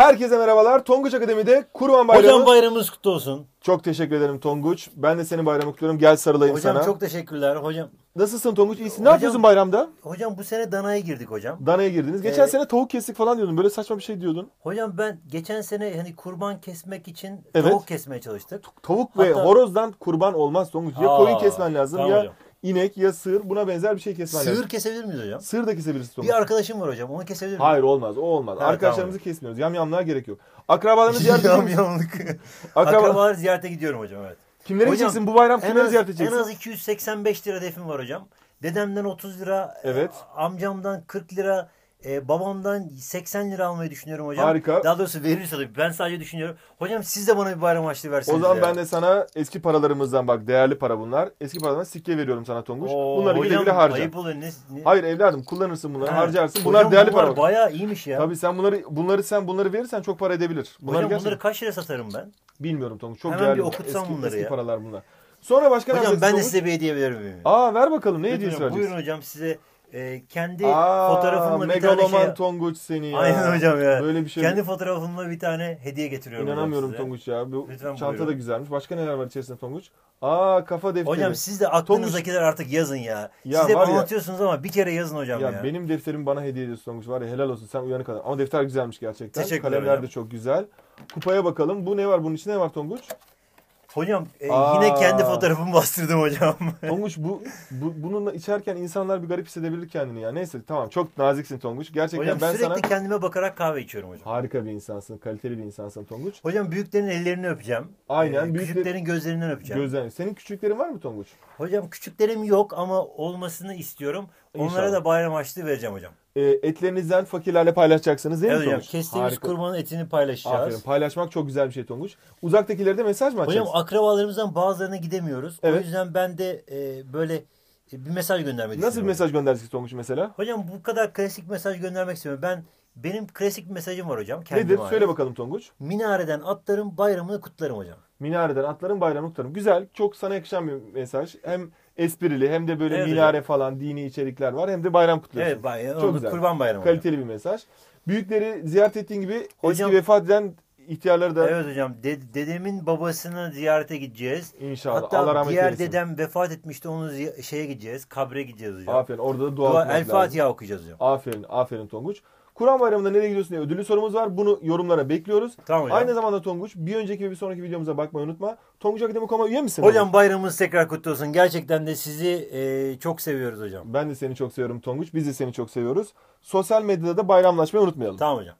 Herkese merhabalar. Tonguç Akademi'de Kurban Bayramı. Hocam bayramınız kutlu olsun. Çok teşekkür ederim Tonguç. Ben de senin bayramı kutluyorum. Gel sarılayım Hocam sana. çok teşekkürler. Hocam Nasılsın Tonguç? İyisin. Ne Hocam- yapıyorsun bayramda? hocam bu sene danaya girdik hocam. Danaya girdiniz. Geçen Ee, sene tavuk kestik falan diyordun. Böyle saçma bir şey diyordun. Hocam ben geçen sene hani kurban kesmek için Evet. tavuk kesmeye çalıştık. Tavuk ve Hatta- horozdan kurban olmaz Tonguç. Ya Aa, koyun kesmen lazım tamam ya hocam. İnek ya sığır. Buna benzer bir şey kesmen Sığır lazım. kesebilir miyiz hocam? Sığır da kesebilirsin Tonguç. Bir arkadaşım var hocam onu kesebilir miyiz? Hayır olmaz. O olmaz. Evet, Arkadaşlarımızı kesmiyoruz. Yamyamlığa gerek yok. Akrabalarını ziyaret ediyor Yam musun? yamlık. Akraba... Akrabalar ziyarete gidiyorum hocam evet. Kimleri Hocam, gideceksin bu bayram? En Kimleri az, ziyaret en edeceksin? az 285 lira hedefim var hocam. Dedemden 30 lira, e, Evet. amcamdan 40 lira, e, babamdan 80 lira almayı düşünüyorum hocam. Harika. Daha doğrusu verirse tabii. Ben sadece düşünüyorum. Hocam siz de bana bir bayram harçlığı O verseniz zaman ya. ben de sana eski paralarımızdan bak değerli para bunlar. Eski paralardan sikke veriyorum sana Tonguç. Oo, Bunları güle hocam, güle harca. Ayıp oluyor. Ne, ne- Hayır evladım kullanırsın bunları Ha, harcarsın. hocam Bunlar değerli bunlar para. bayağı iyiymiş ya. Tabii sen bunları bunları sen bunları verirsen çok para edebilir. Bunlar hocam gerçekten bunları kaç lira satarım ben? bilmiyorum Tonguç. Çok Hemen değerli. bir bunlar. okutsam eski, bunları eski ya. paralar bunlar. Sonra başka ne Hocam ben de Tonguç? size bir hediye verir miyim? Aa ver bakalım ne hediyesi hocam, vereceksin? Buyurun hocam size e, kendi Aa, fotoğrafımla bir tane şey... Tonguç seni ya. Aynen hocam ya. Böyle bir şey. Kendi fotoğrafımla bir tane hediye getiriyorum İnanamıyorum. Tonguç ya. Bu Lütfen çanta da buyurun. güzelmiş. Başka neler var içerisinde Tonguç? Aa kafa defteri. Hocam siz de aklınızdakiler artık yazın ya. Ya siz hep var ya- anlatıyorsunuz ama bir kere yazın hocam ya. Ya, benim defterim bana hediye ediyorsun Tonguç var ya helal olsun sen uyanık adam. Ama defter güzelmiş gerçekten. Teşekkürler Kalemler hocam. de çok güzel. Kupaya bakalım. Bu ne var bunun içinde ne var Tonguç? Hocam e, Aa. yine kendi fotoğrafımı bastırdım hocam. Tonguç bu, bu bununla içerken insanlar bir garip hissedebilir kendini ya. Neyse tamam çok naziksin Tonguç. Gerçekten hocam ben sürekli sana kendime bakarak kahve içiyorum hocam. harika bir insansın, kaliteli bir insansın Tonguç. Hocam büyüklerin ellerini öpeceğim. Aynen, E, büyükler- Küçüklerin gözlerinden öpeceğim. Gözden. Senin küçüklerin var mı Tonguç? Hocam küçüklerim yok ama olmasını istiyorum. Onlara İnşallah. da bayram harçlığı vereceğim hocam. Ee, etlerinizden fakirlerle paylaşacaksınız değil mi hocam Tonguç? kestiğimiz Harika. kurbanın etini paylaşacağız. Aferin. Paylaşmak çok güzel bir şey Tonguç. Uzaktakilere de mesaj mı Hocam açacaksın? akrabalarımızdan bazılarına gidemiyoruz. Evet. O yüzden ben de e, böyle e, bir mesaj göndermek Nasıl bir mesaj göndereceksin Tonguç mesela? Hocam bu kadar klasik mesaj göndermek istiyorum. Ben benim klasik bir mesajım var hocam. Nedir? ait. Söyle bakalım Tonguç. Minareden atlarım bayramını kutlarım hocam. Minareden atların bayramı kutlarım. Güzel. Çok sana yakışan bir mesaj. Hem esprili hem de böyle Evet minare falan dini içerikler var. Hem de bayram kutluyorsun. Evet bay, Çok güzel. kurban bayramı. hocam. Kaliteli bir mesaj. Büyükleri ziyaret ettiğin gibi Hocam- eski vefat eden ihtiyarları da Evet hocam de- dedemin babasını ziyarete gideceğiz. inşallah Hatta Allah rahmet diğer eylesin. dedem vefat etmişti onu şeye gideceğiz. Kabre gideceğiz hocam. Aferin. Orada da dua, Dua, El. Fatiha okuyacağız hocam. Aferin. Aferin Tonguç. Kur'an Bayramı'nda nereye gidiyorsun diye ödüllü sorumuz var. Bunu yorumlara bekliyoruz. Tamam hocam. Aynı zamanda Tonguç bir önceki ve bir sonraki videomuza bakmayı unutma. Tonguç Akademi.com'a üye misin? Hocam bayramınız tekrar kutlu olsun. Gerçekten de sizi e, çok seviyoruz hocam. Ben de seni çok seviyorum Tonguç. Biz de seni çok seviyoruz. Sosyal medyada da bayramlaşmayı unutmayalım. Tamam hocam.